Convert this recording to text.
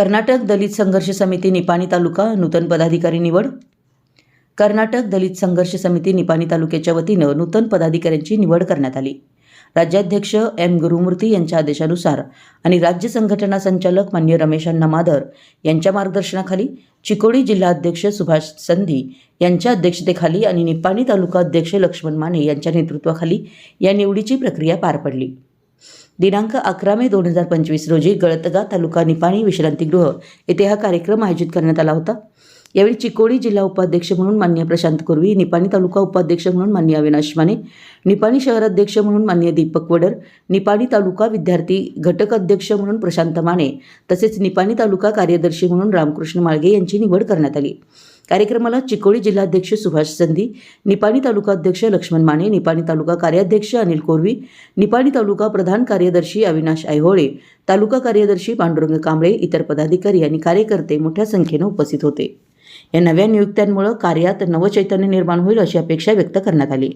कर्नाटक दलित संघर्ष समिती निपाणी तालुका नूतन पदाधिकारी निवड. कर्नाटक दलित संघर्ष समिती निपाणी तालुक्याच्या वतीनं नूतन पदाधिकाऱ्यांची निवड करण्यात आली. राज्याध्यक्ष एम. गुरुमूर्ती यांच्या आदेशानुसार आणि राज्य संघटना संचालक मान्य रमेश अण्णा माधर यांच्या मार्गदर्शनाखाली चिकोडी जिल्हाध्यक्ष सुभाष संधी यांच्या अध्यक्षतेखाली आणि निपाणी तालुका अध्यक्ष लक्ष्मण माने यांच्या नेतृत्वाखाली या निवडीची प्रक्रिया पार पडली. दिनांक अकरा मे दोन हजार पंचवीस रोजी गळतगा तालुका निपाणी विश्रांतीगृह येथे हा कार्यक्रम आयोजित करण्यात आला होता. यावेळी चिकोडी जिल्हा उपाध्यक्ष म्हणून मान्य प्रशांत कुर्वी निपाणी तालुका उपाध्यक्ष म्हणून मान्य अविनाश माने निपाणी शहराध्यक्ष म्हणून मान्य दीपक वडर निपाणी तालुका विद्यार्थी घटक अध्यक्ष म्हणून प्रशांत माने तसेच निपाणी तालुका कार्यदर्शी म्हणून रामकृष्ण माळगे यांची निवड करण्यात आली. कार्यक्रमाला चिकोडी जिल्हाध्यक्ष सुभाष संधी निपाणी तालुका अध्यक्ष लक्ष्मण माने निपाणी तालुका कार्याध्यक्ष अनिल कोरवी निपाणी तालुका प्रधान कार्यदर्शी अविनाश ऐहोळे तालुका कार्यदर्शी पांडुरंग कांबळे इतर पदाधिकारी आणि कार्यकर्ते मोठ्या संख्येनं उपस्थित होते. या नव्या नियुक्त्यांमुळे कार्यात नवचैतन्य निर्माण होईल अशी अपेक्षा व्यक्त करण्यात आली.